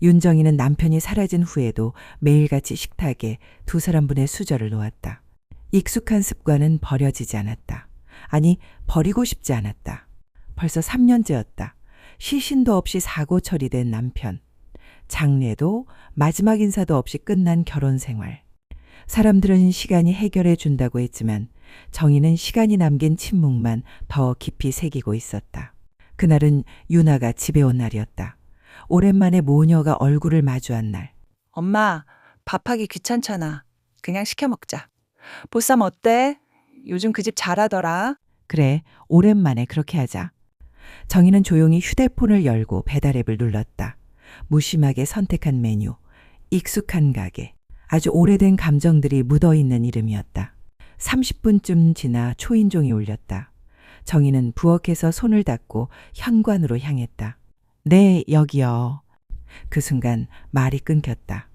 윤정이는 남편이 사라진 후에도 매일같이 식탁에 두 사람분의 수저를 놓았다. 익숙한 습관은 버려지지 않았다. 아니, 버리고 싶지 않았다. 벌써 3년째였다. 시신도 없이 사고 처리된 남편. 장례도 마지막 인사도 없이 끝난 결혼 생활. 사람들은 시간이 해결해 준다고 했지만 정희는 시간이 남긴 침묵만 더 깊이 새기고 있었다. 그날은 유나가 집에 온 날이었다. 오랜만에 모녀가 얼굴을 마주한 날. 엄마, 밥하기 귀찮잖아. 그냥 시켜 먹자. 보쌈 어때? 요즘 그 집 잘하더라. 그래, 오랜만에 그렇게 하자. 정희는 조용히 휴대폰을 열고 배달 앱을 눌렀다. 무심하게 선택한 메뉴, 익숙한 가게, 아주 오래된 감정들이 묻어 있는 이름이었다. 30분쯤 지나 초인종이 울렸다. 정희는 부엌에서 손을 닦고 현관으로 향했다. 네, 여기요. 그 순간 말이 끊겼다.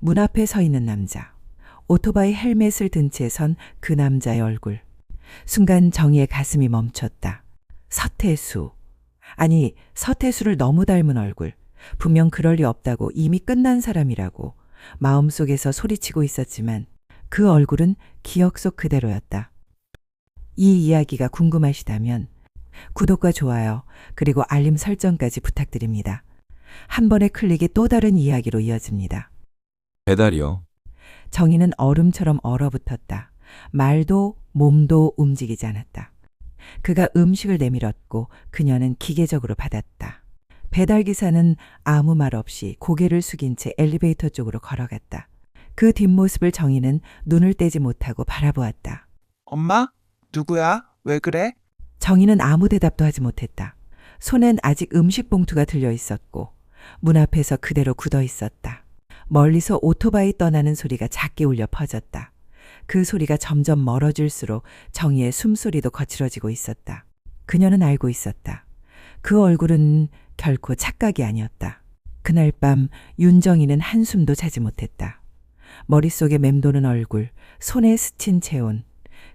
문 앞에 서 있는 남자. 오토바이 헬멧을 든 채 선 그 남자의 얼굴. 순간 정희의 가슴이 멈췄다. 서태수. 아니, 서태수를 너무 닮은 얼굴. 분명 그럴 리 없다고 이미 끝난 사람이라고 마음속에서 소리치고 있었지만 그 얼굴은 기억 속 그대로였다. 이 이야기가 궁금하시다면 구독과 좋아요, 그리고 알림 설정까지 부탁드립니다. 한 번의 클릭이 또 다른 이야기로 이어집니다. 배달이요. 정희는 얼음처럼 얼어붙었다. 말도 몸도 움직이지 않았다. 그가 음식을 내밀었고 그녀는 기계적으로 받았다. 배달 기사는 아무 말 없이 고개를 숙인 채 엘리베이터 쪽으로 걸어갔다. 그 뒷모습을 정희는 눈을 떼지 못하고 바라보았다. 엄마? 누구야? 왜 그래? 정희는 아무 대답도 하지 못했다. 손엔 아직 음식 봉투가 들려 있었고 문 앞에서 그대로 굳어 있었다. 멀리서 오토바이 떠나는 소리가 작게 울려 퍼졌다. 그 소리가 점점 멀어질수록 정희의 숨소리도 거칠어지고 있었다. 그녀는 알고 있었다. 그 얼굴은 결코 착각이 아니었다. 그날 밤 윤정이는 한숨도 자지 못했다. 머릿속에 맴도는 얼굴, 손에 스친 체온,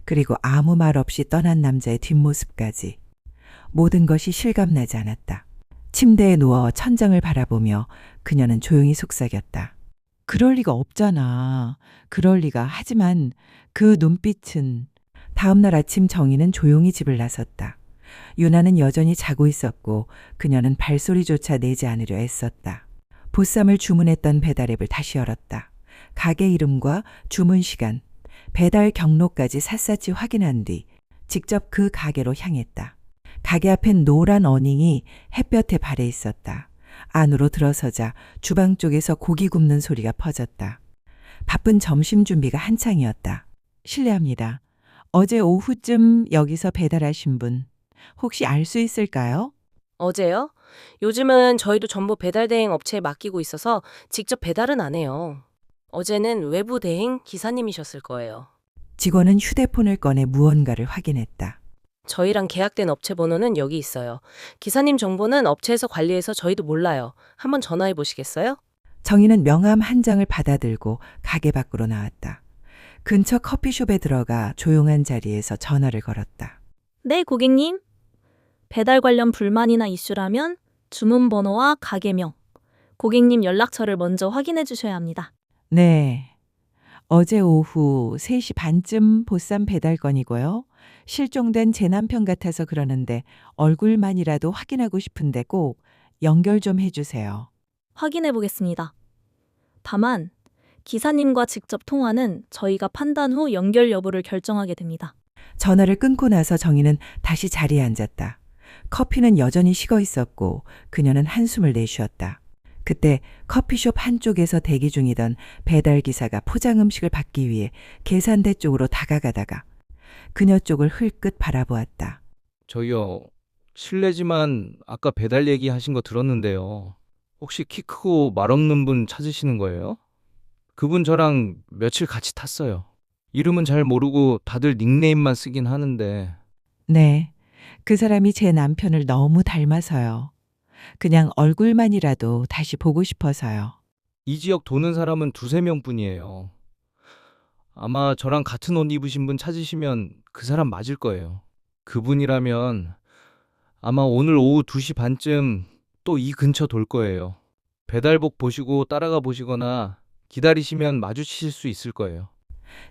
그리고 아무 말 없이 떠난 남자의 뒷모습까지 모든 것이 실감나지 않았다. 침대에 누워 천장을 바라보며 그녀는 조용히 속삭였다. 그럴 리가 없잖아. 그럴 리가. 하지만 그 눈빛은 다음날 아침 정희는 조용히 집을 나섰다. 유나는 여전히 자고 있었고 그녀는 발소리조차 내지 않으려 애썼다. 보쌈을 주문했던 배달앱을 다시 열었다. 가게 이름과 주문 시간, 배달 경로까지 샅샅이 확인한 뒤 직접 그 가게로 향했다. 가게 앞엔 노란 어닝이 햇볕에 발해 있었다. 안으로 들어서자 주방 쪽에서 고기 굽는 소리가 퍼졌다. 바쁜 점심 준비가 한창이었다. 실례합니다. 어제 오후쯤 여기서 배달하신 분 혹시 알 수 있을까요? 어제요? 요즘은 저희도 전부 배달 대행 업체에 맡기고 있어서 직접 배달은 안 해요. 어제는 외부 대행 기사님이셨을 거예요. 직원은 휴대폰을 꺼내 무언가를 확인했다. 저희랑 계약된 업체 번호는 여기 있어요. 기사님 정보는 업체에서 관리해서 저희도 몰라요. 한번 전화해 보시겠어요? 정희는 명함 한 장을 받아들고 가게 밖으로 나왔다. 근처 커피숍에 들어가 조용한 자리에서 전화를 걸었다. 네, 고객님. 배달 관련 불만이나 이슈라면 주문 번호와 가게명, 고객님 연락처를 먼저 확인해 주셔야 합니다. 네. 어제 오후 3시 반쯤 보쌈 배달 건이고요. 실종된 제 남편 같아서 그러는데 얼굴만이라도 확인하고 싶은데 꼭 연결 좀 해주세요. 확인해 보겠습니다. 다만 기사님과 직접 통화는 저희가 판단 후 연결 여부를 결정하게 됩니다. 전화를 끊고 나서 정희는 다시 자리에 앉았다. 커피는 여전히 식어 있었고 그녀는 한숨을 내쉬었다. 그때 커피숍 한쪽에서 대기 중이던 배달 기사가 포장 음식을 받기 위해 계산대 쪽으로 다가가다가 그녀 쪽을 흘끗 바라보았다. 저기요, 실례지만 아까 배달 얘기하신 거 들었는데요. 혹시 키 크고 말 없는 분 찾으시는 거예요? 그분 저랑 며칠 같이 탔어요. 이름은 잘 모르고 다들 닉네임만 쓰긴 하는데 네. 그 사람이 제 남편을 너무 닮아서요. 그냥 얼굴만이라도 다시 보고 싶어서요. 이 지역 도는 사람은 두세 명뿐이에요. 아마 저랑 같은 옷 입으신 분 찾으시면 그 사람 맞을 거예요. 그분이라면 아마 오늘 오후 2시 반쯤 또 이 근처 돌 거예요. 배달복 보시고 따라가 보시거나 기다리시면 마주치실 수 있을 거예요.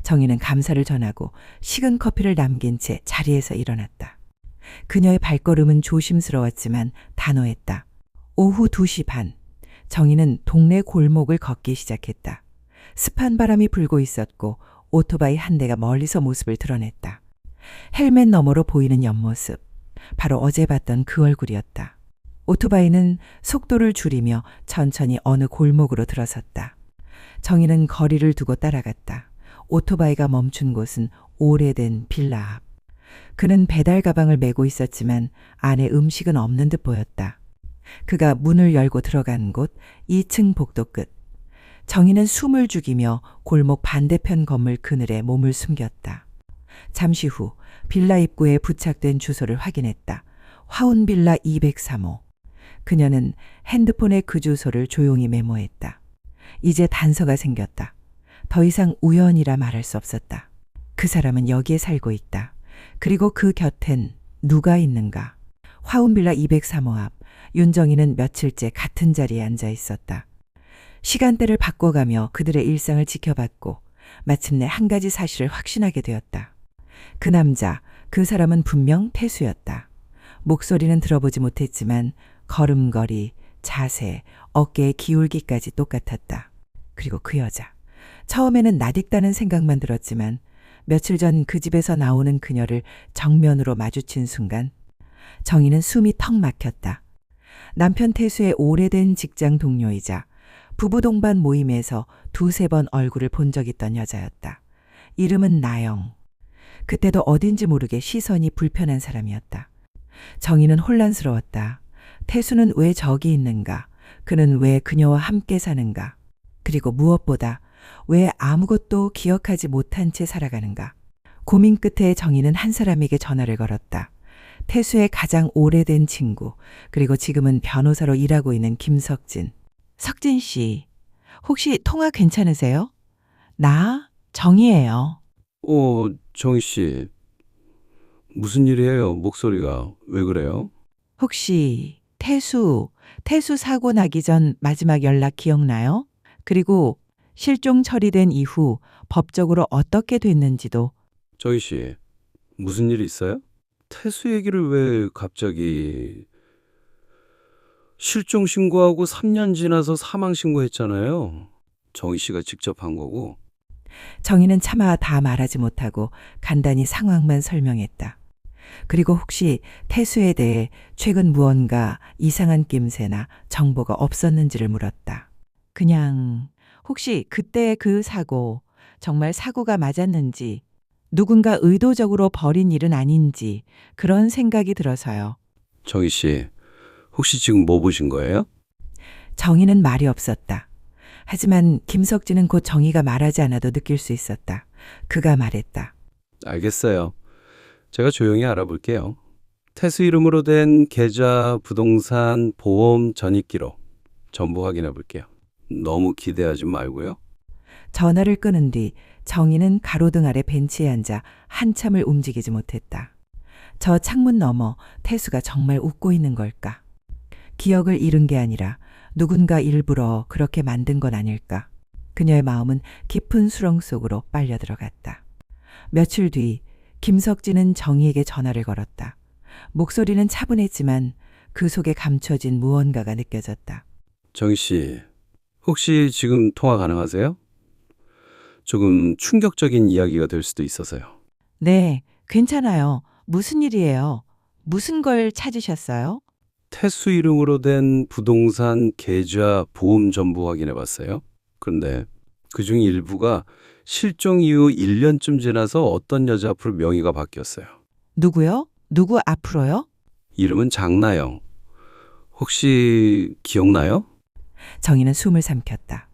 정희는 감사를 전하고 식은 커피를 남긴 채 자리에서 일어났다. 그녀의 발걸음은 조심스러웠지만 단호했다. 오후 2시 반. 정희는 동네 골목을 걷기 시작했다. 습한 바람이 불고 있었고 오토바이 한 대가 멀리서 모습을 드러냈다. 헬멧 너머로 보이는 옆모습. 바로 어제 봤던 그 얼굴이었다. 오토바이는 속도를 줄이며 천천히 어느 골목으로 들어섰다. 정희는 거리를 두고 따라갔다. 오토바이가 멈춘 곳은 오래된 빌라 앞. 그는 배달 가방을 메고 있었지만 안에 음식은 없는 듯 보였다. 그가 문을 열고 들어간 곳 2층 복도 끝. 정희는 숨을 죽이며 골목 반대편 건물 그늘에 몸을 숨겼다. 잠시 후 빌라 입구에 부착된 주소를 확인했다. 화운 빌라 203호. 그녀는 핸드폰에 그 주소를 조용히 메모했다. 이제 단서가 생겼다. 더 이상 우연이라 말할 수 없었다. 그 사람은 여기에 살고 있다. 그리고 그 곁엔 누가 있는가? 화운빌라 203호 앞 윤정이는 며칠째 같은 자리에 앉아 있었다. 시간대를 바꿔가며 그들의 일상을 지켜봤고 마침내 한 가지 사실을 확신하게 되었다. 그 남자, 그 사람은 분명 태수였다. 목소리는 들어보지 못했지만 걸음걸이, 자세, 어깨의 기울기까지 똑같았다. 그리고 그 여자. 처음에는 낯익다는 생각만 들었지만 며칠 전 그 집에서 나오는 그녀를 정면으로 마주친 순간 정희는 숨이 턱 막혔다. 남편 태수의 오래된 직장 동료이자 부부 동반 모임에서 두세 번 얼굴을 본 적 있던 여자였다. 이름은 나영. 그때도 어딘지 모르게 시선이 불편한 사람이었다. 정희는 혼란스러웠다. 태수는 왜 저기 있는가? 그는 왜 그녀와 함께 사는가? 그리고 무엇보다 왜 아무것도 기억하지 못한 채 살아가는가? 고민 끝에 정희는 한 사람에게 전화를 걸었다. 태수의 가장 오래된 친구, 그리고 지금은 변호사로 일하고 있는 김석진. 석진 씨, 혹시 통화 괜찮으세요? 나 정희예요. 어, 정희 씨. 무슨 일이에요? 목소리가 왜 그래요? 혹시 태수, 태수 사고 나기 전 마지막 연락 기억나요? 그리고 실종 처리된 이후 법적으로 어떻게 됐는지도 정희 씨. 무슨 일 있어요? 태수 얘기를 왜 갑자기 실종 신고하고 3년 지나서 사망 신고했잖아요. 정희 씨가 직접 한 거고. 정희는 차마 다 말하지 못하고 간단히 상황만 설명했다. 그리고 혹시 태수에 대해 최근 무언가 이상한 낌새나 정보가 없었는지를 물었다. 그냥 혹시 그때 그 사고 정말 사고가 맞았는지 누군가 의도적으로 벌인 일은 아닌지 그런 생각이 들어서요. 정희 씨. 혹시 지금 뭐 보신 거예요? 정희는 말이 없었다. 하지만 김석진은 곧 정희가 말하지 않아도 느낄 수 있었다. 그가 말했다. 알겠어요. 제가 조용히 알아볼게요. 태수 이름으로 된 계좌, 부동산, 보험, 전입 기록 전부 확인해 볼게요. 너무 기대하지 말고요. 전화를 끊은 뒤 정희는 가로등 아래 벤치에 앉아 한참을 움직이지 못했다. 저 창문 너머 태수가 정말 웃고 있는 걸까? 기억을 잃은 게 아니라 누군가 일부러 그렇게 만든 건 아닐까? 그녀의 마음은 깊은 수렁 속으로 빨려 들어갔다. 며칠 뒤 김석진은 정희에게 전화를 걸었다. 목소리는 차분했지만 그 속에 감춰진 무언가가 느껴졌다. 정희 씨, 혹시 지금 통화 가능하세요? 조금 충격적인 이야기가 될 수도 있어서요. 네, 괜찮아요. 무슨 일이에요? 무슨 걸 찾으셨어요? 태수 이름으로 된 부동산 계좌 보험 전부 확인해 봤어요. 그런데 그중 일부가 실종 이후 1년쯤 지나서 어떤 여자 앞으로 명의가 바뀌었어요. 누구요? 누구 앞으로요? 이름은 장나영. 혹시 기억나요? 정희는 숨을 삼켰다.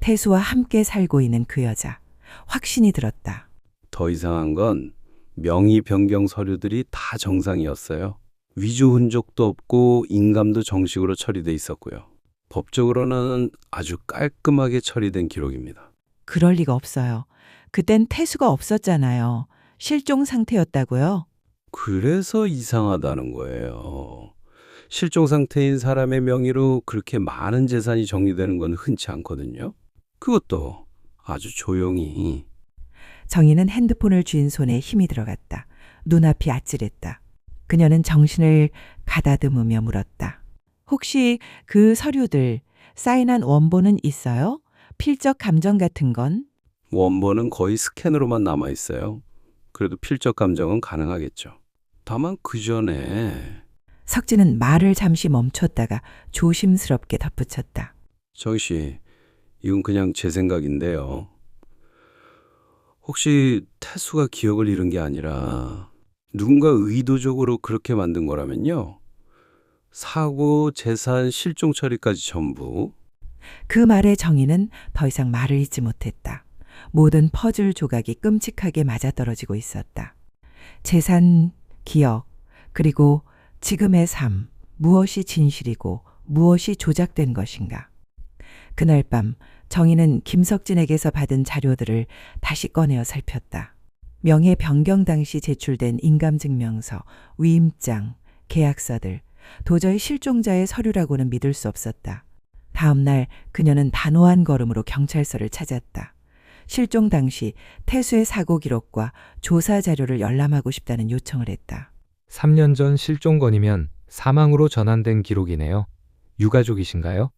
태수와 함께 살고 있는 그 여자. 확신이 들었다. 더 이상한 건 명의 변경 서류들이 다 정상이었어요. 위조 흔적도 없고 인감도 정식으로 처리돼 있었고요. 법적으로는 아주 깔끔하게 처리된 기록입니다. 그럴 리가 없어요. 그땐 태수가 없었잖아요. 실종 상태였다고요? 그래서 이상하다는 거예요. 실종 상태인 사람의 명의로 그렇게 많은 재산이 정리되는 건 흔치 않거든요. 그것도 아주 조용히. 정희는 핸드폰을 쥔 손에 힘이 들어갔다. 눈앞이 아찔했다. 그녀는 정신을 가다듬으며 물었다. 혹시 그 서류들 사인한 원본은 있어요? 필적 감정 같은 건? 원본은 거의 스캔으로만 남아 있어요. 그래도 필적 감정은 가능하겠죠. 다만 그 전에 석진은 말을 잠시 멈췄다가 조심스럽게 덧붙였다. 정희 씨, 이건 그냥 제 생각인데요. 혹시 태수가 기억을 잃은 게 아니라 누군가 의도적으로 그렇게 만든 거라면요. 사고, 재산, 실종 처리까지 전부 그 말에 정희는 더 이상 말을 잇지 못했다. 모든 퍼즐 조각이 끔찍하게 맞아떨어지고 있었다. 재산, 기억, 그리고 지금의 삶, 무엇이 진실이고 무엇이 조작된 것인가. 그날 밤 정희는 김석진에게서 받은 자료들을 다시 꺼내어 살폈다. 명예 변경 당시 제출된 인감증명서, 위임장, 계약서들, 도저히 실종자의 서류라고는 믿을 수 없었다. 다음 날 그녀는 단호한 걸음으로 경찰서를 찾았다. 실종 당시 태수의 사고 기록과 조사 자료를 열람하고 싶다는 요청을 했다. 3년 전 실종 건이면 사망으로 전환된 기록이네요. 유가족이신가요?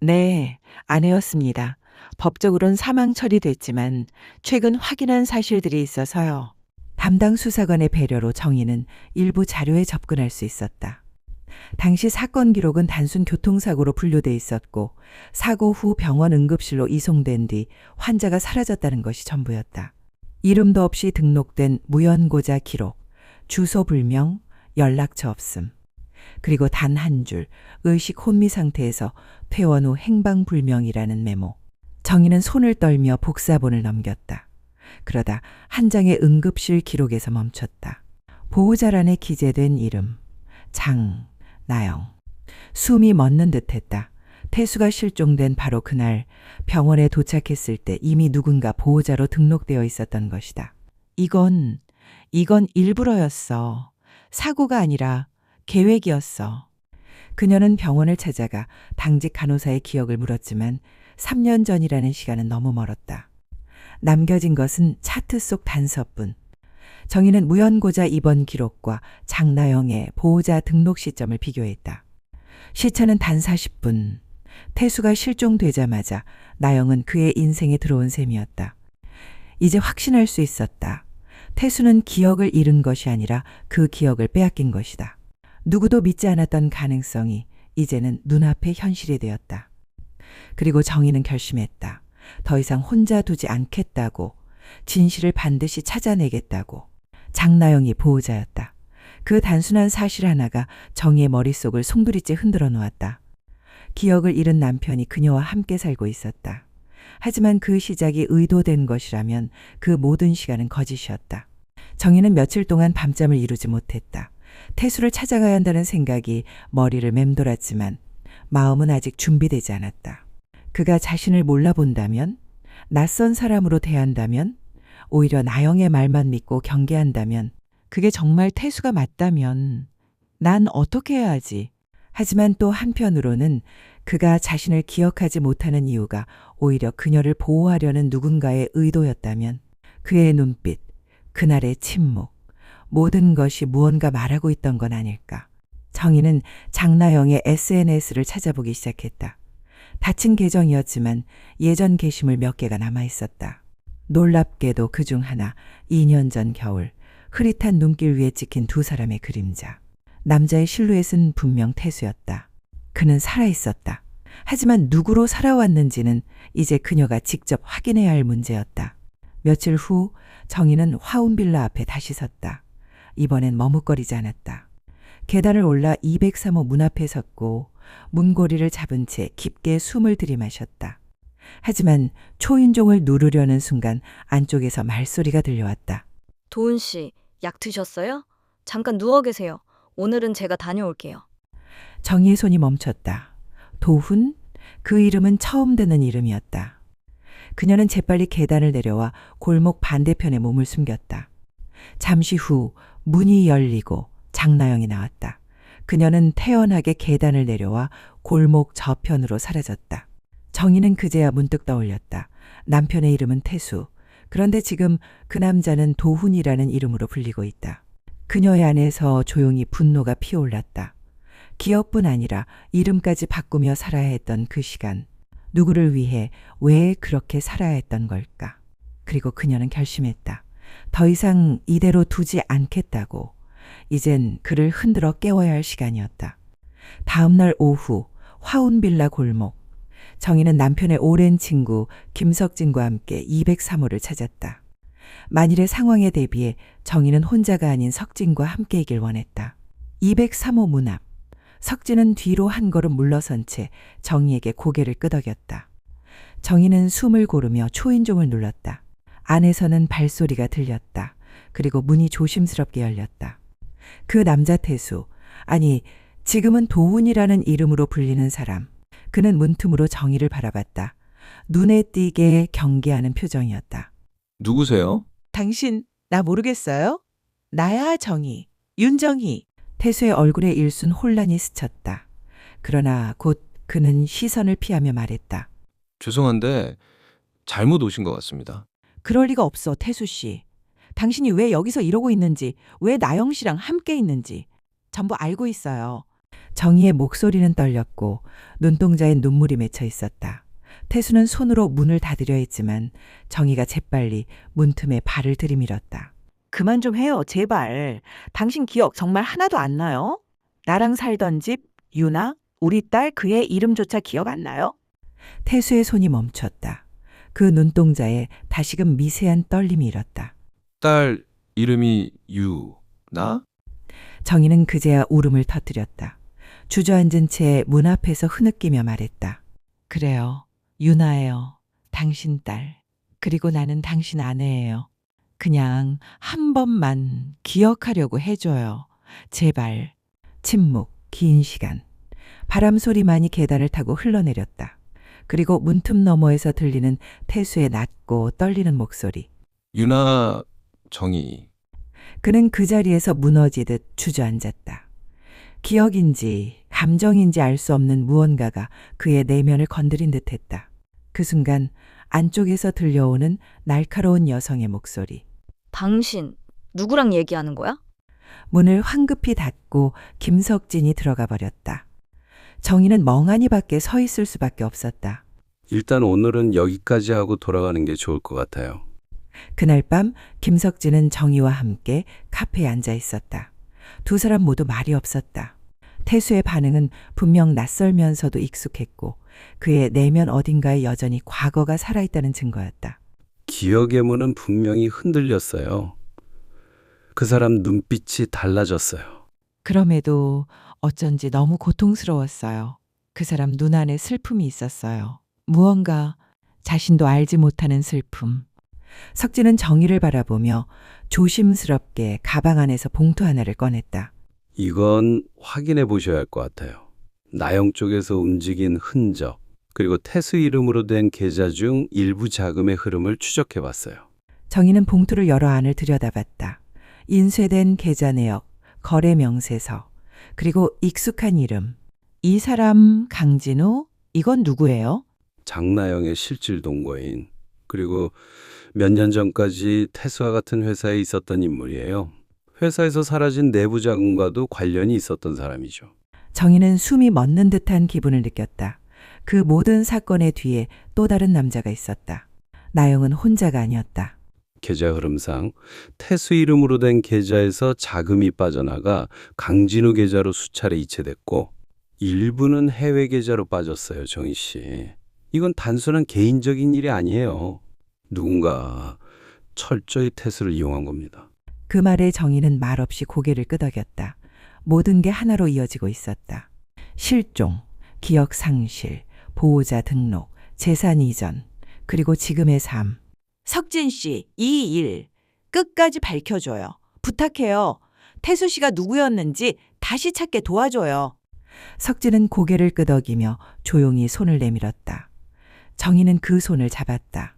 네, 아내였습니다. 법적으론 사망 처리됐지만 최근 확인한 사실들이 있어서요. 담당 수사관의 배려로 정희는 일부 자료에 접근할 수 있었다. 당시 사건 기록은 단순 교통사고로 분류돼 있었고 사고 후 병원 응급실로 이송된 뒤 환자가 사라졌다는 것이 전부였다. 이름도 없이 등록된 무연고자 기록, 주소 불명, 연락처 없음. 그리고 단 한 줄 의식 혼미 상태에서 퇴원 후 행방불명이라는 메모. 정희는 손을 떨며 복사본을 넘겼다. 그러다 한 장의 응급실 기록에서 멈췄다. 보호자란에 기재된 이름 장 나영. 숨이 멎는 듯 했다. 태수가 실종된 바로 그날 병원에 도착했을 때 이미 누군가 보호자로 등록되어 있었던 것이다. 이건 이건 일부러였어. 사고가 아니라 계획이었어. 그녀는 병원을 찾아가 당직 간호사의 기억을 물었지만 3년 전이라는 시간은 너무 멀었다. 남겨진 것은 차트 속 단서뿐. 정희는 무연고자 입원 기록과 장나영의 보호자 등록 시점을 비교했다. 시차는 단 40분. 태수가 실종되자마자 나영은 그의 인생에 들어온 셈이었다. 이제 확신할 수 있었다. 태수는 기억을 잃은 것이 아니라 그 기억을 빼앗긴 것이다. 누구도 믿지 않았던 가능성이 이제는 눈앞의 현실이 되었다. 그리고 정희는 결심했다. 더 이상 혼자 두지 않겠다고, 진실을 반드시 찾아내겠다고. 장나영이 보호자였다. 그 단순한 사실 하나가 정희의 머릿속을 송두리째 흔들어 놓았다. 기억을 잃은 남편이 그녀와 함께 살고 있었다. 하지만 그 시작이 의도된 것이라면 그 모든 시간은 거짓이었다. 정희는 며칠 동안 밤잠을 이루지 못했다. 태수를 찾아가야 한다는 생각이 머리를 맴돌았지만 마음은 아직 준비되지 않았다. 그가 자신을 몰라본다면, 낯선 사람으로 대한다면, 오히려 나영의 말만 믿고 경계한다면, 그게 정말 태수가 맞다면, 난 어떻게 해야 하지? 하지만 또 한편으로는 그가 자신을 기억하지 못하는 이유가 오히려 그녀를 보호하려는 누군가의 의도였다면, 그의 눈빛, 그날의 침묵, 모든 것이 무언가 말하고 있던 건 아닐까. 정희는 장나영의 SNS를 찾아보기 시작했다. 닫힌 계정이었지만 예전 게시물 몇 개가 남아 있었다. 놀랍게도 그 중 하나 2년 전 겨울 흐릿한 눈길 위에 찍힌 두 사람의 그림자. 남자의 실루엣은 분명 태수였다. 그는 살아 있었다. 하지만 누구로 살아왔는지는 이제 그녀가 직접 확인해야 할 문제였다. 며칠 후 정희는 화운빌라 앞에 다시 섰다. 이번엔 머뭇거리지 않았다. 계단을 올라 203호 문 앞에 섰고 문고리를 잡은 채 깊게 숨을 들이마셨다. 하지만 초인종을 누르려는 순간 안쪽에서 말소리가 들려왔다. 도훈 씨, 약 드셨어요? 잠깐 누워 계세요. 오늘은 제가 다녀올게요. 정희의 손이 멈췄다. 도훈? 그 이름은 처음 듣는 이름이었다. 그녀는 재빨리 계단을 내려와 골목 반대편에 몸을 숨겼다. 잠시 후 문이 열리고 장나영이 나왔다. 그녀는 태연하게 계단을 내려와 골목 저편으로 사라졌다. 정희는 그제야 문득 떠올렸다. 남편의 이름은 태수. 그런데 지금 그 남자는 도훈이라는 이름으로 불리고 있다. 그녀의 안에서 조용히 분노가 피어올랐다. 기억뿐 아니라 이름까지 바꾸며 살아야 했던 그 시간. 누구를 위해 왜 그렇게 살아야 했던 걸까? 그리고 그녀는 결심했다. 더 이상 이대로 두지 않겠다고. 이젠 그를 흔들어 깨워야 할 시간이었다. 다음 날 오후 화운빌라 골목. 정희는 남편의 오랜 친구 김석진과 함께 203호를 찾았다. 만일의 상황에 대비해 정희는 혼자가 아닌 석진과 함께이길 원했다. 203호 문 앞. 석진은 뒤로 한 걸음 물러선 채 정희에게 고개를 끄덕였다. 정희는 숨을 고르며 초인종을 눌렀다. 안에서는 발소리가 들렸다. 그리고 문이 조심스럽게 열렸다. 그 남자 태수, 아니, 지금은 도훈이라는 이름으로 불리는 사람. 그는 문틈으로 정희를 바라봤다. 눈에 띄게 경계하는 표정이었다. 누구세요? 당신, 나 모르겠어요? 나야, 정희. 윤정희. 태수의 얼굴에 일순 혼란이 스쳤다. 그러나 곧 그는 시선을 피하며 말했다. 죄송한데 잘못 오신 것 같습니다. 그럴 리가 없어, 태수 씨. 당신이 왜 여기서 이러고 있는지, 왜 나영 씨랑 함께 있는지 전부 알고 있어요. 정희의 목소리는 떨렸고 눈동자에 눈물이 맺혀 있었다. 태수는 손으로 문을 닫으려 했지만 정희가 재빨리 문틈에 발을 들이밀었다. 그만 좀 해요, 제발. 당신 기억 정말 하나도 안 나요? 나랑 살던 집, 유나, 우리 딸 그의 이름조차 기억 안 나요? 태수의 손이 멈췄다. 그 눈동자에 다시금 미세한 떨림이 일었다. 딸 이름이 유나? 정희는 그제야 울음을 터뜨렸다. 주저앉은 채 문 앞에서 흐느끼며 말했다. 그래요. 유나예요. 당신 딸. 그리고 나는 당신 아내예요. 그냥 한 번만 기억하려고 해줘요. 제발. 침묵, 긴 시간. 바람 소리만이 계단을 타고 흘러내렸다. 그리고 문틈 너머에서 들리는 태수의 낮고 떨리는 목소리. 유나 정희. 그는 그 자리에서 무너지듯 주저앉았다. 기억인지 감정인지 알 수 없는 무언가가 그의 내면을 건드린 듯 했다. 그 순간 안쪽에서 들려오는 날카로운 여성의 목소리. 당신 누구랑 얘기하는 거야? 문을 황급히 닫고 김석진이 들어가 버렸다. 정희는 멍하니 밖에 서 있을 수밖에 없었다. 일단 오늘은 여기까지 하고 돌아가는 게 좋을 것 같아요. 그날 밤 김석진은 정희와 함께 카페에 앉아 있었다. 두 사람 모두 말이 없었다. 태수의 반응은 분명 낯설면서도 익숙했고 그의 내면 어딘가에 여전히 과거가 살아있다는 증거였다. 기억의 문은 분명히 흔들렸어요. 그 사람 눈빛이 달라졌어요. 그럼에도 어쩐지 너무 고통스러웠어요. 그 사람 눈 안에 슬픔이 있었어요. 무언가 자신도 알지 못하는 슬픔. 석진은 정희를 바라보며 조심스럽게 가방 안에서 봉투 하나를 꺼냈다. 이건 확인해 보셔야 할 것 같아요. 나영 쪽에서 움직인 흔적, 그리고 태수 이름으로 된 계좌 중 일부 자금의 흐름을 추적해 봤어요. 정희는 봉투를 열어 안을 들여다봤다. 인쇄된 계좌 내역, 거래 명세서, 그리고 익숙한 이름. 이 사람 강진우? 이건 누구예요? 장나영의 실질 동거인, 그리고 몇 년 전까지 태수와 같은 회사에 있었던 인물이에요. 회사에서 사라진 내부 자금과도 관련이 있었던 사람이죠. 정희는 숨이 멎는 듯한 기분을 느꼈다. 그 모든 사건의 뒤에 또 다른 남자가 있었다. 나영은 혼자가 아니었다. 계좌 흐름상 태수 이름으로 된 계좌에서 자금이 빠져나가 강진우 계좌로 수차례 이체됐고 일부는 해외 계좌로 빠졌어요, 정희 씨. 이건 단순한 개인적인 일이 아니에요. 누군가 철저히 태수를 이용한 겁니다. 그 말에 정희는 말없이 고개를 끄덕였다. 모든 게 하나로 이어지고 있었다. 실종, 기억 상실, 보호자 등록, 재산 이전, 그리고 지금의 삶. 석진 씨, 이 일 끝까지 밝혀줘요. 부탁해요. 태수 씨가 누구였는지 다시 찾게 도와줘요. 석진은 고개를 끄덕이며 조용히 손을 내밀었다. 정희는 그 손을 잡았다.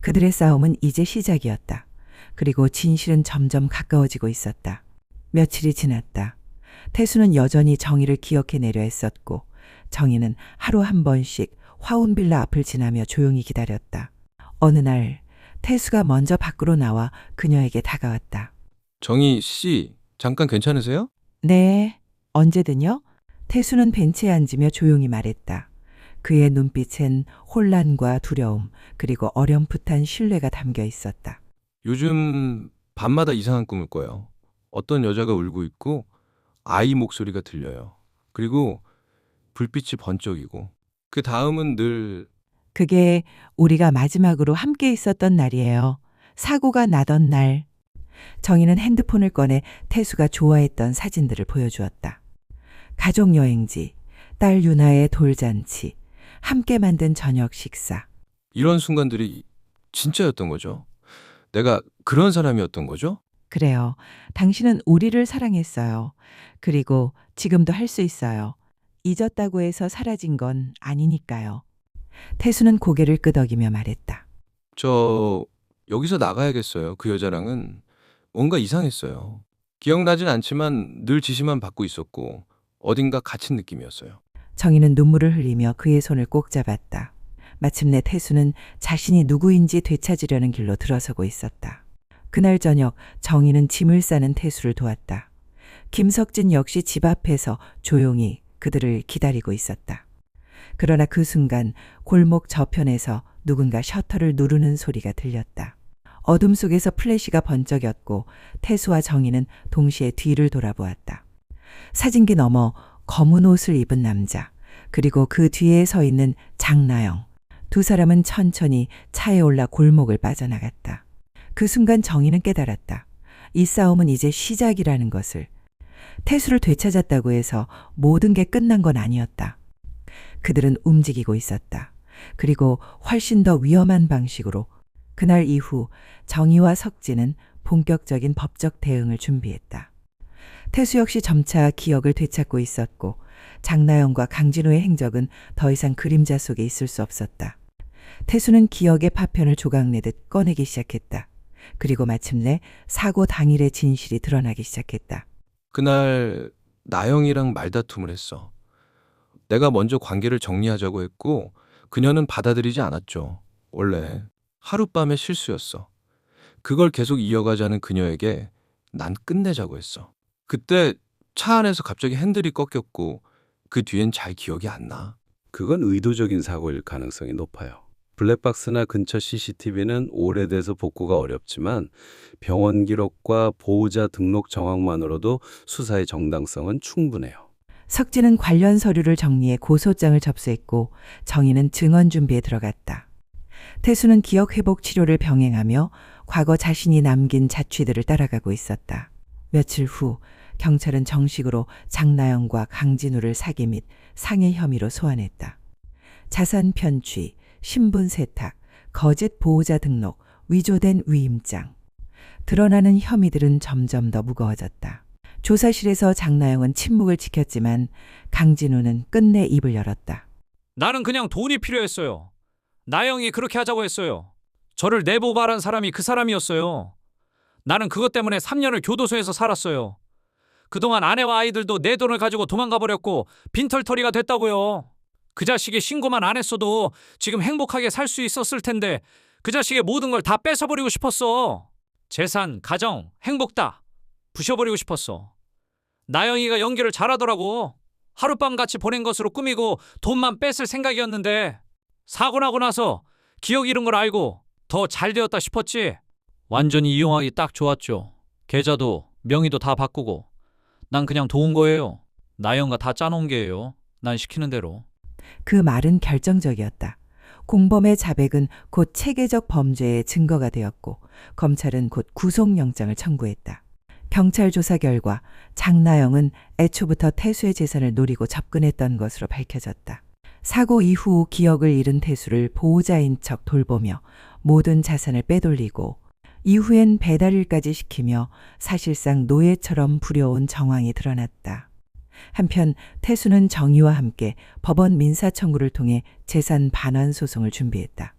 그들의 싸움은 이제 시작이었다. 그리고 진실은 점점 가까워지고 있었다. 며칠이 지났다. 태수는 여전히 정희를 기억해내려 했었고 정희는 하루 한 번씩 화운빌라 앞을 지나며 조용히 기다렸다. 어느 날 태수가 먼저 밖으로 나와 그녀에게 다가왔다. 정희 씨, 잠깐 괜찮으세요? 네, 언제든요. 태수는 벤치에 앉으며 조용히 말했다. 그의 눈빛엔 혼란과 두려움 그리고 어렴풋한 신뢰가 담겨 있었다. 요즘 밤마다 이상한 꿈을 꿔요. 어떤 여자가 울고 있고 아이 목소리가 들려요. 그리고 불빛이 번쩍이고 그 다음은 늘 그게 우리가 마지막으로 함께 있었던 날이에요. 사고가 나던 날. 정희는 핸드폰을 꺼내 태수가 좋아했던 사진들을 보여주었다. 가족 여행지, 딸 유나의 돌잔치, 함께 만든 저녁 식사. 이런 순간들이 진짜였던 거죠. 내가 그런 사람이었던 거죠. 그래요. 당신은 우리를 사랑했어요. 그리고 지금도 할 수 있어요. 잊었다고 해서 사라진 건 아니니까요. 태수는 고개를 끄덕이며 말했다. 저 여기서 나가야겠어요. 그 여자랑은 뭔가 이상했어요. 기억나진 않지만 늘 지시만 받고 있었고 어딘가 갇힌 느낌이었어요. 정희는 눈물을 흘리며 그의 손을 꼭 잡았다. 마침내 태수는 자신이 누구인지 되찾으려는 길로 들어서고 있었다. 그날 저녁 정희는 짐을 싸는 태수를 도왔다. 김석진 역시 집 앞에서 조용히 그들을 기다리고 있었다. 그러나 그 순간 골목 저편에서 누군가 셔터를 누르는 소리가 들렸다. 어둠 속에서 플래시가 번쩍였고 태수와 정희는 동시에 뒤를 돌아보았다. 사진기 너머 검은 옷을 입은 남자, 그리고 그 뒤에 서 있는 장나영. 두 사람은 천천히 차에 올라 골목을 빠져나갔다. 그 순간 정희는 깨달았다. 이 싸움은 이제 시작이라는 것을. 태수를 되찾았다고 해서 모든 게 끝난 건 아니었다. 그들은 움직이고 있었다. 그리고 훨씬 더 위험한 방식으로 그날 이후 정희와 석진은 본격적인 법적 대응을 준비했다. 태수 역시 점차 기억을 되찾고 있었고 장나영과 강진호의 행적은 더 이상 그림자 속에 있을 수 없었다. 태수는 기억의 파편을 조각내듯 꺼내기 시작했다. 그리고 마침내 사고 당일의 진실이 드러나기 시작했다. 그날 나영이랑 말다툼을 했어. 내가 먼저 관계를 정리하자고 했고 그녀는 받아들이지 않았죠. 원래 하룻밤의 실수였어. 그걸 계속 이어가자는 그녀에게 난 끝내자고 했어. 그때 차 안에서 갑자기 핸들이 꺾였고 그 뒤엔 잘 기억이 안 나. 그건 의도적인 사고일 가능성이 높아요. 블랙박스나 근처 CCTV는 오래돼서 복구가 어렵지만 병원 기록과 보호자 등록 정황만으로도 수사의 정당성은 충분해요. 석진은 관련 서류를 정리해 고소장을 접수했고 정희는 증언 준비에 들어갔다. 태수는 기억 회복 치료를 병행하며 과거 자신이 남긴 자취들을 따라가고 있었다. 며칠 후 경찰은 정식으로 장나영과 강진우를 사기 및 상해 혐의로 소환했다. 자산 편취, 신분 세탁, 거짓 보호자 등록, 위조된 위임장. 드러나는 혐의들은 점점 더 무거워졌다. 조사실에서 장나영은 침묵을 지켰지만 강진우는 끝내 입을 열었다. 나는 그냥 돈이 필요했어요. 나영이 그렇게 하자고 했어요. 저를 내보발한 사람이 그 사람이었어요. 나는 그것 때문에 3년을 교도소에서 살았어요. 그동안 아내와 아이들도 내 돈을 가지고 도망가 버렸고 빈털터리가 됐다고요. 그 자식이 신고만 안 했어도 지금 행복하게 살 수 있었을 텐데 그 자식의 모든 걸 다 뺏어버리고 싶었어. 재산, 가정, 행복 다 부셔버리고 싶었어. 나영이가 연기를 잘하더라고. 하룻밤 같이 보낸 것으로 꾸미고 돈만 뺏을 생각이었는데 사고 나고 나서 기억 잃은 걸 알고 더 잘 되었다 싶었지. 완전히 이용하기 딱 좋았죠. 계좌도 명의도 다 바꾸고 난 그냥 도운 거예요. 나영과 다 짜놓은 게예요. 난 시키는 대로. 그 말은 결정적이었다. 공범의 자백은 곧 체계적 범죄의 증거가 되었고 검찰은 곧 구속영장을 청구했다. 경찰 조사 결과 장나영은 애초부터 태수의 재산을 노리고 접근했던 것으로 밝혀졌다. 사고 이후 기억을 잃은 태수를 보호자인 척 돌보며 모든 자산을 빼돌리고 이후엔 배달일까지 시키며 사실상 노예처럼 부려온 정황이 드러났다. 한편 태수는 정의와 함께 법원 민사 청구를 통해 재산 반환 소송을 준비했다.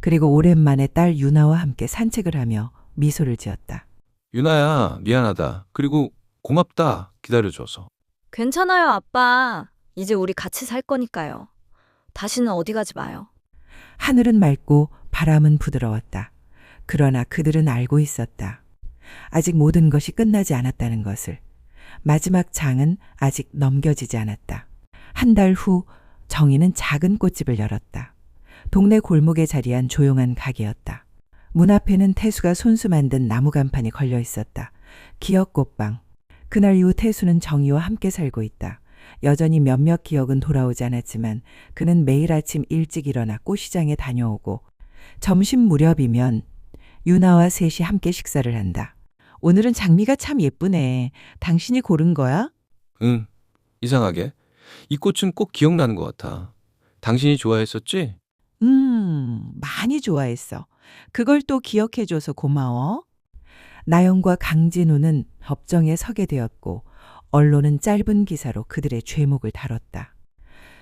그리고 오랜만에 딸 유나와 함께 산책을 하며 미소를 지었다. 유나야, 미안하다. 그리고 고맙다. 기다려줘서. 괜찮아요, 아빠. 이제 우리 같이 살 거니까요. 다시는 어디 가지 마요. 하늘은 맑고 바람은 부드러웠다. 그러나 그들은 알고 있었다. 아직 모든 것이 끝나지 않았다는 것을. 마지막 장은 아직 넘겨지지 않았다. 한 달 후 정희는 작은 꽃집을 열었다. 동네 골목에 자리한 조용한 가게였다. 문 앞에는 태수가 손수 만든 나무 간판이 걸려 있었다. 기억 꽃방. 그날 이후 태수는 정희와 함께 살고 있다. 여전히 몇몇 기억은 돌아오지 않았지만 그는 매일 아침 일찍 일어나 꽃시장에 다녀오고 점심 무렵이면 유나와 셋이 함께 식사를 한다. 오늘은 장미가 참 예쁘네. 당신이 고른 거야? 응. 이상하게. 이 꽃은 꼭 기억나는 것 같아. 당신이 좋아했었지? 음, 많이 좋아했어. 그걸 또 기억해줘서 고마워. 나영과 강진우는 법정에 서게 되었고, 언론은 짧은 기사로 그들의 죄목을 다뤘다.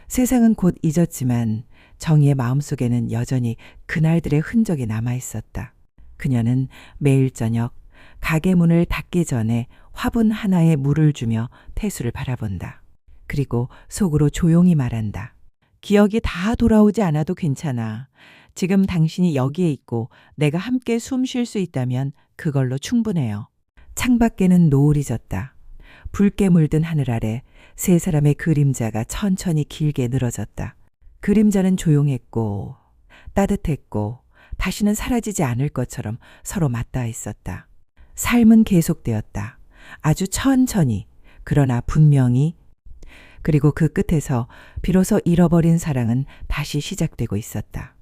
세상은 곧 잊었지만 정희의 마음속에는 여전히 그날들의 흔적이 남아 있었다. 그녀는 매일 저녁 가게 문을 닫기 전에 화분 하나에 물을 주며 태수를 바라본다. 그리고 속으로 조용히 말한다. 기억이 다 돌아오지 않아도 괜찮아. 지금 당신이 여기에 있고 내가 함께 숨 쉴 수 있다면 그걸로 충분해요. 창밖에는 노을이 졌다. 붉게 물든 하늘 아래 세 사람의 그림자가 천천히 길게 늘어졌다. 그림자는 조용했고 따뜻했고 다시는 사라지지 않을 것처럼 서로 맞닿아 있었다. 삶은 계속되었다. 아주 천천히 그러나 분명히 그리고 그 끝에서 비로소 잃어버린 사랑은 다시 시작되고 있었다.